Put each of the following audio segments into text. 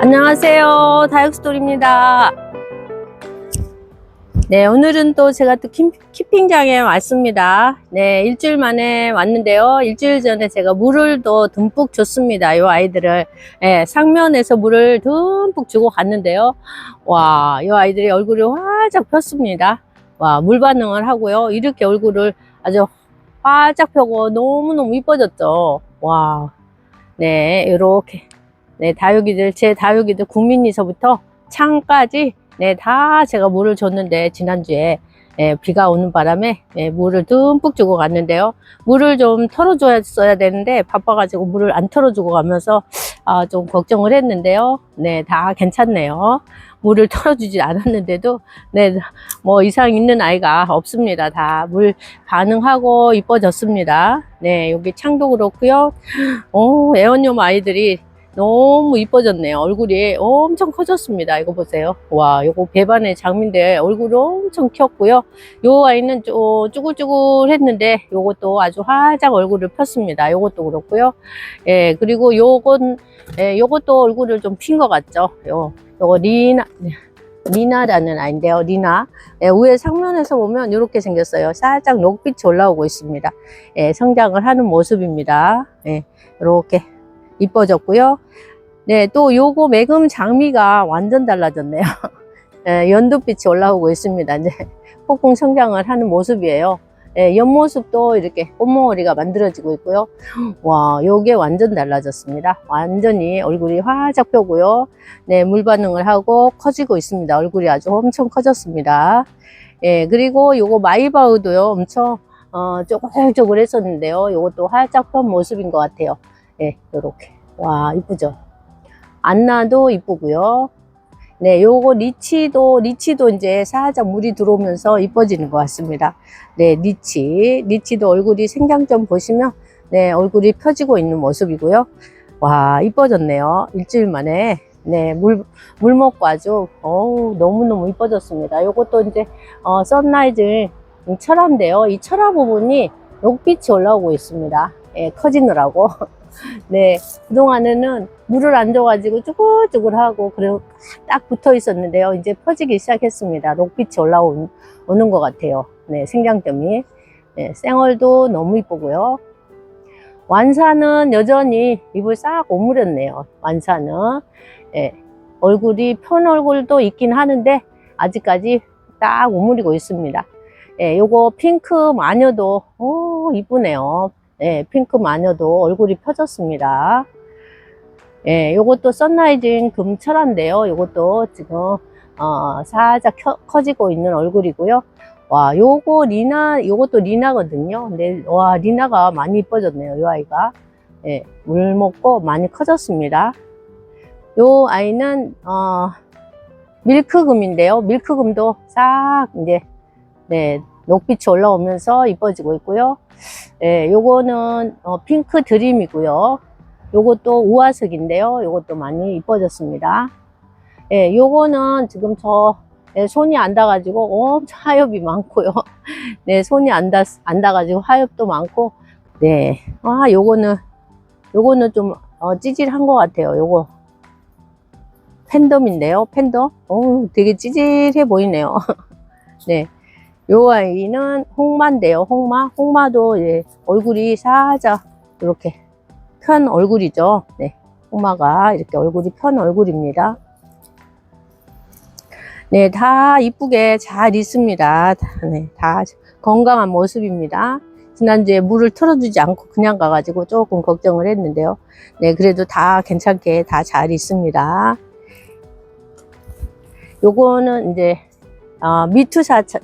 안녕하세요. 다육스토리입니다. 네, 오늘은 또 제가 또 키- 키핑장에 왔습니다. 네, 일주일 만에 왔는데요. 일주일 전에 제가 물을 또 듬뿍 줬습니다. 이 아이들을. 네, 상면에서 물을 듬뿍 주고 갔는데요. 와, 이 아이들이 얼굴이 활짝 폈습니다. 와, 물 반응을 하고요. 이렇게 얼굴을 아주 활짝 펴고 너무너무 이뻐졌죠. 와, 네, 이렇게. 네, 다육이들, 제 다육이들 국민이서부터 창까지, 네, 다 제가 물을 줬는데, 지난주에, 예, 비가 오는 바람에, 예, 물을 듬뿍 주고 갔는데요. 물을 좀 털어줘야 되는데, 바빠가지고 물을 안 털어주고 가면서, 아, 좀 걱정을 했는데요. 네, 다 괜찮네요. 물을 털어주지 않았는데도, 네, 뭐 이상 있는 아이가 없습니다. 다 물 반응하고 이뻐졌습니다. 네, 여기 창도 그렇고요. 오, 애완용 아이들이 너무 이뻐졌네요. 얼굴이 엄청 커졌습니다. 이거 보세요. 와, 요거 배반의 장미인데 얼굴이 엄청 켰고요. 요 아이는 쪼, 쭈글쭈글 했는데 요것도 아주 활짝 얼굴을 폈습니다. 요것도 그렇고요. 예, 그리고 요건, 예, 요것도 얼굴을 좀 핀 것 같죠. 요, 요거 리나, 리나라는 아이인데요. 리나. 예, 위에 상면에서 보면 이렇게 생겼어요. 살짝 녹빛이 올라오고 있습니다. 예, 성장을 하는 모습입니다. 예, 이렇게 이뻐졌고요. 네, 또 요거 매금 장미가 완전 달라졌네요. 예, 연두빛이 올라오고 있습니다. 이제 폭풍 성장을 하는 모습이에요. 예, 옆모습도 이렇게 꽃몽어리가 만들어지고 있고요. 와, 요게 완전 달라졌습니다. 완전히 얼굴이 활짝 펴고요. 네, 물 반응을 하고 커지고 있습니다. 얼굴이 아주 엄청 커졌습니다. 예, 그리고 요거 마이바우도요, 엄청, 어, 쪼글쪼글 했었는데요. 요것도 활짝 편 모습인 것 같아요. 예, 요렇게. 와, 이쁘죠? 안나도 이쁘고요. 네, 요거 리치도, 리치도 이제 살짝 물이 들어오면서 이뻐지는 것 같습니다. 네, 리치. 리치도 얼굴이 생장점 보시면, 네, 얼굴이 펴지고 있는 모습이고요. 와, 이뻐졌네요. 일주일 만에. 네, 물, 물 먹고 아주, 어우, 너무너무 이뻐졌습니다. 요것도 이제, 어, 선라이즈 철화인데요. 이 철화 부분이 녹빛이 올라오고 있습니다. 예, 커지느라고. 네, 그동안에는 물을 안 줘가지고 쭈글쭈글하고, 그리고 딱 붙어 있었는데요. 이제 퍼지기 시작했습니다. 녹빛이 올라오는 것 같아요. 네, 생장점이. 네, 생얼도 너무 이쁘고요. 완사는 여전히 입을 싹 오므렸네요. 완사는. 예, 얼굴이 편 얼굴도 있긴 하는데, 아직까지 딱 오므리고 있습니다. 예, 요거 핑크 마녀도, 오, 이쁘네요. 예, 핑크 마녀도 얼굴이 펴졌습니다. 예, 요것도 썬라이징 금철한데요. 요것도 지금, 어, 살짝 켜- 커지고 있는 얼굴이고요. 와, 요거 리나, 요것도 리나거든요. 근데, 와, 리나가 많이 이뻐졌네요. 요 아이가. 예, 물 먹고 많이 커졌습니다. 요 아이는, 어, 밀크금인데요. 밀크금도 싹 이제, 네, 녹빛이 올라오면서 이뻐지고 있고요. 예, 요거는 어, 핑크 드림이고요. 요것도 우아색인데요. 요것도 많이 이뻐졌습니다. 예, 요거는 지금 저 예, 손이 안 닿아가지고 엄청 하엽이 많고요. 네, 손이 안 닿, 안 닿아가지고 하엽도 많고, 네, 아, 요거는 요거는 좀 어, 찌질한 것 같아요. 요거 팬덤인데요. 팬덤, 오, 되게 찌질해 보이네요. 네, 요 아이는 홍마인데요. 홍마. 홍마도 예, 얼굴이 살짝 이렇게 편 얼굴이죠. 네. 홍마가 이렇게 얼굴이 편 얼굴입니다. 네, 다 이쁘게 잘 있습니다. 다, 네, 다 건강한 모습입니다. 지난주에 물을 틀어주지 않고 그냥 가가지고 조금 걱정을 했는데요. 네, 그래도 다 괜찮게 다 잘 있습니다. 요거는 이제, 어, 미투사차,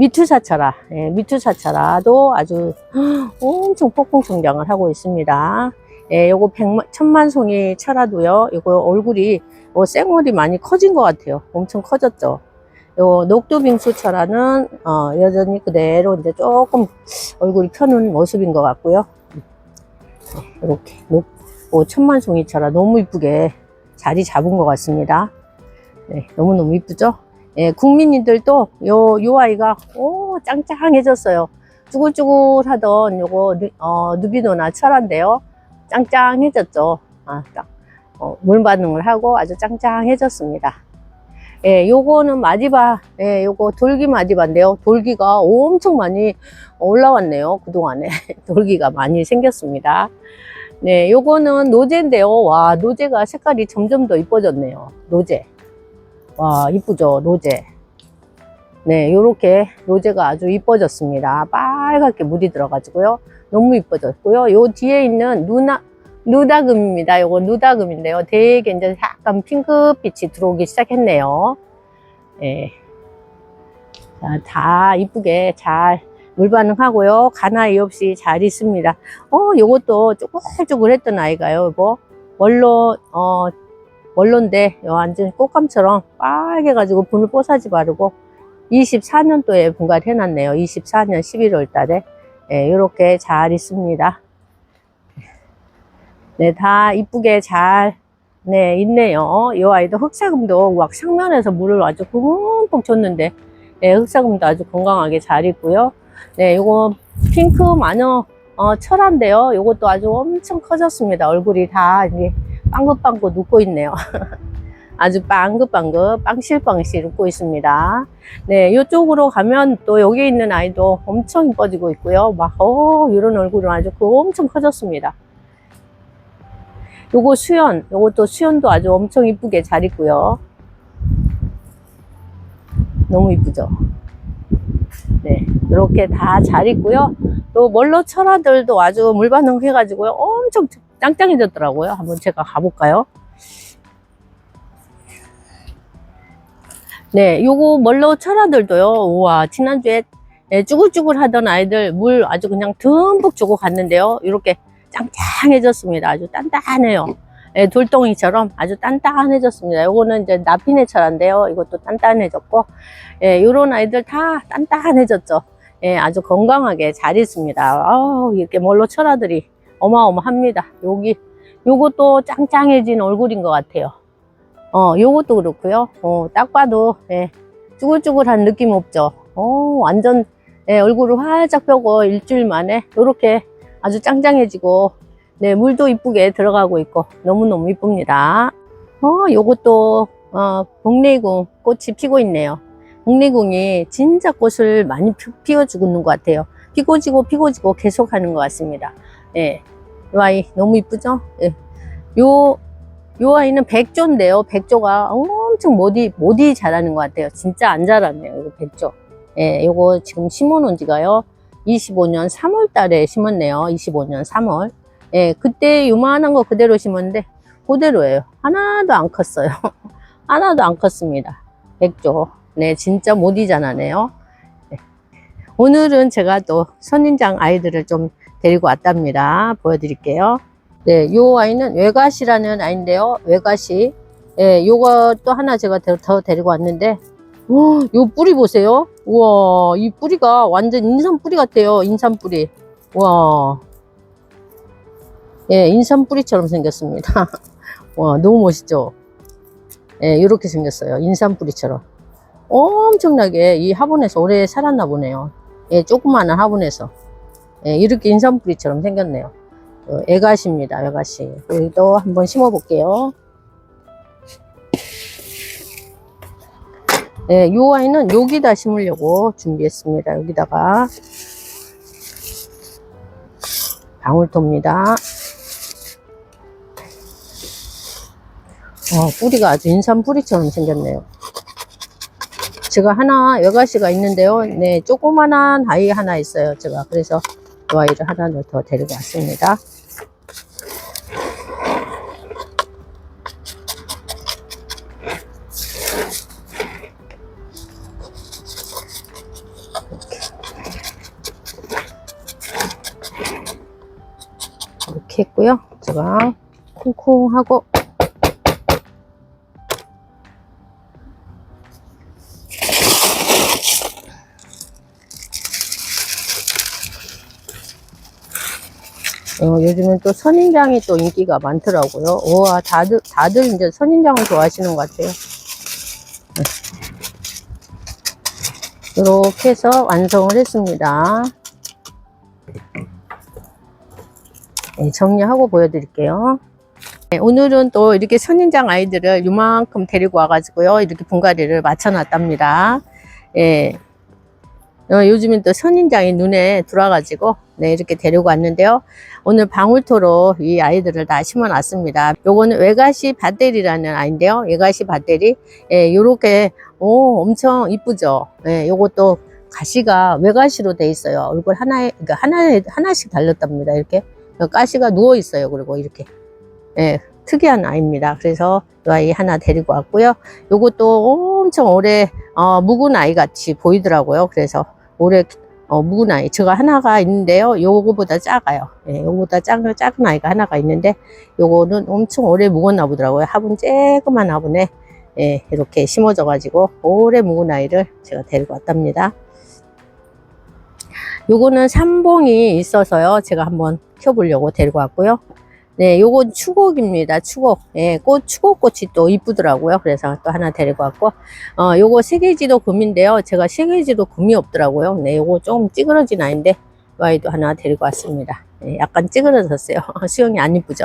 미투사차라, 예, 미투사차라도 아주 엄청 폭풍 성장을 하고 있습니다. 예, 요거 백만, 천만송이 차라도요, 요거 얼굴이, 어, 생얼이 많이 커진 것 같아요. 엄청 커졌죠. 요 녹두빙수 차라는, 어, 여전히 그대로 이제 조금 얼굴이 펴는 모습인 것 같고요. 네, 이렇게, 녹, 어, 천만송이 차라 너무 이쁘게 자리 잡은 것 같습니다. 네, 너무너무 이쁘죠? 예, 국민님들도 요, 요 아이가, 오, 짱짱해졌어요. 쭈글쭈글하던 요거 누, 어, 누비노나 철화인데요. 짱짱해졌죠. 아, 딱 어, 물 반응을 하고 아주 짱짱해졌습니다. 예, 요거는 마디바, 예, 요거 돌기 마디바인데요. 돌기가 엄청 많이 올라왔네요. 그동안에. 돌기가 많이 생겼습니다. 네, 요거는 노제인데요. 와, 노제가 색깔이 점점 더 이뻐졌네요. 노제. 와, 이쁘죠? 노제. 네, 요렇게 노제가 아주 이뻐졌습니다. 빨갛게 물이 들어가지고요. 너무 이뻐졌고요. 요 뒤에 있는 누나, 누다금입니다. 요거 누다금인데요. 되게 이제 약간 핑크빛이 들어오기 시작했네요. 예. 자, 다 이쁘게 잘 물 반응하고요. 가나이 없이 잘 있습니다. 어, 요것도 쪼글쪼글 했던 아이가요. 이거 원로, 어, 요 완전 꽃감처럼 빨개 가지고 분을 뽀사지 바르고 24년도에 분갈이 해놨네요. 24년 11월 달에. 예, 요렇게 잘 있습니다. 네, 다 이쁘게 잘, 네, 있네요. 이 아이도 흑사금도 막 상면에서 물을 아주 듬뿍 줬는데, 네, 흑사금도 아주 건강하게 잘 있고요. 네, 요거 핑크 마녀, 어, 철화인데요. 요것도 아주 엄청 커졌습니다. 얼굴이 다 이제 빵긋빵긋 웃고 있네요. 아주 빵긋빵긋, 빵실빵실 웃고 있습니다. 네, 이쪽으로 가면 또 여기 있는 아이도 엄청 이뻐지고 있고요. 막, 어, 이런 얼굴은 아주 그 엄청 커졌습니다. 요거 수연, 요것도 수연도 아주 엄청 이쁘게 잘 있고요. 너무 이쁘죠? 네, 이렇게 다 잘 있고요. 또 멀로 철화들도 아주 물 반응 해가지고요. 엄청 짱짱해졌더라고요. 한번 제가 가볼까요? 네, 요거 멀로 철화들도요. 우와, 지난주에 예, 쭈글쭈글 하던 아이들 물 아주 그냥 듬뿍 주고 갔는데요. 이렇게 짱짱해졌습니다. 아주 단단해요. 예, 돌덩이처럼 아주 단단해졌습니다. 요거는 이제 나피네 철화인데요. 이것도 단단해졌고, 예, 요런 아이들 다 단단해졌죠. 예, 아주 건강하게 잘 있습니다. 아우, 이렇게 멀로 철화들이 어마어마합니다. 여기, 요것도 짱짱해진 얼굴인 것 같아요. 어, 요것도 그렇고요. 어, 딱 봐도, 예, 쭈글쭈글한 느낌 없죠. 어, 완전, 예, 얼굴을 활짝 펴고 일주일 만에 요렇게 아주 짱짱해지고, 네, 물도 이쁘게 들어가고 있고, 너무너무 이쁩니다. 어, 요것도, 어, 복내궁 꽃이 피고 있네요. 복내궁이 진짜 꽃을 많이 피- 피워주고 있는 것 같아요. 피고 지고 피고 지고 계속 하는 것 같습니다. 예. 이 아이 너무 이쁘죠? 예. 요, 요 아이는 백조인데요. 백조가 엄청 모디, 모디 잘하는 것 같아요. 진짜 안 자랐네요. 이거 백조. 예, 요거 지금 심어놓은 지가요. 25년 3월 달에 심었네요. 25년 3월. 예, 그때 요만한 거 그대로 심었는데, 그대로예요. 하나도 안 컸어요. 하나도 안 컸습니다. 백조. 네, 진짜 모디 잘하네요. 네. 오늘은 제가 또 선인장 아이들을 좀 데리고 왔답니다. 보여드릴게요. 네, 요 아이는 외갓이라는 아이인데요. 외갓이. 예, 또 하나 제가 더, 더 데리고 왔는데, 오, 요 뿌리 보세요. 우와, 이 뿌리가 완전 인삼 뿌리 같아요. 인삼 뿌리. 와. 예, 인삼 뿌리처럼 생겼습니다. 와, 너무 멋있죠? 예, 이렇게 생겼어요. 인삼 뿌리처럼. 엄청나게 이 화분에서 오래 살았나 보네요. 예, 조그마한 화분에서. 예, 이렇게 인삼 뿌리처럼 생겼네요. 어, 애갓입니다, 애갓이. 여기도 한번 심어 볼게요. 예, 요 아이는 여기다 심으려고 준비했습니다. 여기다가. 방울토입니다. 어, 뿌리가 아주 인삼 뿌리처럼 생겼네요. 제가 하나 여가시가 있는데요. 네, 조그만한 아이 하나 있어요. 제가 그래서 이 아이를 하나 더 데리고 왔습니다. 이렇게 했고요. 제가 콩콩하고 어, 요즘은 또 선인장이 또 인기가 많더라고요. 우와, 다들, 다들 이제 선인장을 좋아하시는 것 같아요. 이렇게 해서 완성을 했습니다. 네, 정리하고 보여드릴게요. 네, 오늘은 또 이렇게 선인장 아이들을 이만큼 데리고 와가지고요. 이렇게 분갈이를 맞춰놨답니다. 예. 어, 요즘엔 또 선인장이 눈에 들어와가지고, 네, 이렇게 데리고 왔는데요. 오늘 방울토로 이 아이들을 다 심어놨습니다. 요거는 외가시 밭대리라는 아이인데요. 외가시 밭대리. 예, 요렇게, 오, 엄청 이쁘죠. 예, 요것도 가시가 외가시로 돼 있어요. 얼굴 하나에, 그러니까 하나에, 하나씩 달렸답니다. 이렇게. 가시가 누워 있어요. 그리고 이렇게. 예, 특이한 아이입니다. 그래서 이 아이 하나 데리고 왔고요. 요것도 엄청 오래 어, 묵은 아이 같이 보이더라고요. 그래서 올해 어, 묵은 아이 제가 하나가 있는데요. 요거보다 작아요. 예, 요거보다 작은 작은 아이가 하나가 있는데 요거는 엄청 오래 묵었나 보더라고요. 화분 쬐그만 화분에 예, 이렇게 심어져 가지고 오래 묵은 아이를 제가 데리고 왔답니다. 요거는 삼봉이 있어서요. 제가 한번 켜보려고 데리고 왔고요. 네, 요건 추곡입니다. 추곡. 예, 꽃, 추곡꽃이 또 이쁘더라고요. 그래서 또 하나 데리고 왔고, 어, 요거 세계지도 금인데요. 제가 세계지도 금이 없더라고요. 네, 요거 좀 찌그러진 아이인데, 이 아이도 하나 데리고 왔습니다. 예, 약간 찌그러졌어요. 수영이 안 이쁘죠?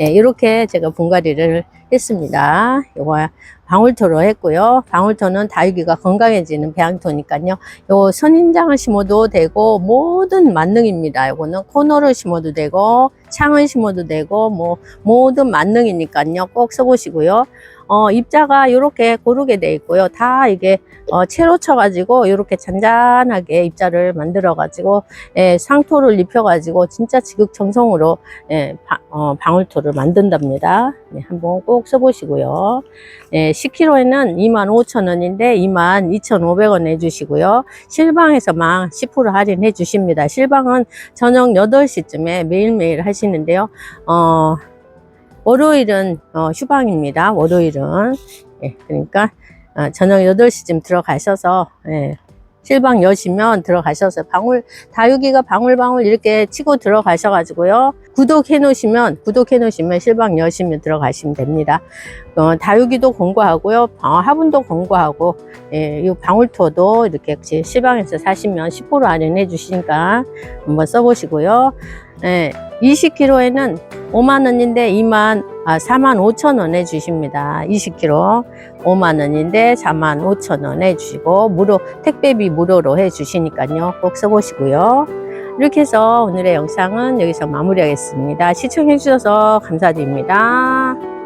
예, 이렇게 제가 분갈이를 했습니다. 요거 방울토로 했고요. 방울토는 다육이가 건강해지는 배양토니까요. 요 선인장을 심어도 되고 모든 만능입니다. 요거는 코너를 심어도 되고 창을 심어도 되고 뭐 모든 만능이니까요. 꼭 써보시고요. 어, 입자가 이렇게 고르게 돼 있고요. 다 이게 어, 채로 쳐가지고 이렇게 잔잔하게 입자를 만들어가지고 예, 상토를 입혀가지고 진짜 지극정성으로 예, 바- 어, 방울토를 만든답니다. 네, 한번 꼭 써보시고요. 예, 10kg에는 25,000원인데 22,500원 해주시고요. 실방에서만 10% 할인해 주십니다. 실방은 저녁 8시쯤에 매일매일 하시는데요. 어, 월요일은 어, 휴방입니다. 월요일은. 예, 그러니까 어, 저녁 8시쯤 들어가셔서 예, 실방 여시면 들어가셔서 방울 다육이가 방울방울 이렇게 치고 들어가셔 가지고요 구독해 놓으시면 구독해 놓으시면 실방 여시면 들어가시면 됩니다 어, 다육이도 공고하고요 어, 화분도 공고하고 예, 이 방울토도 이렇게 제 실방에서 사시면 10% 할인해 주시니까 한번 써보시고요 예, 20kg에는 5만 원인데 2만 아 4만 5천 원 해주십니다. 20kg 5만 원인데 4만 5천 원 해주시고 무료 택배비 무료로 해 주시니까요. 꼭 써보시고요. 이렇게 해서 오늘의 영상은 여기서 마무리하겠습니다. 시청해주셔서 감사드립니다.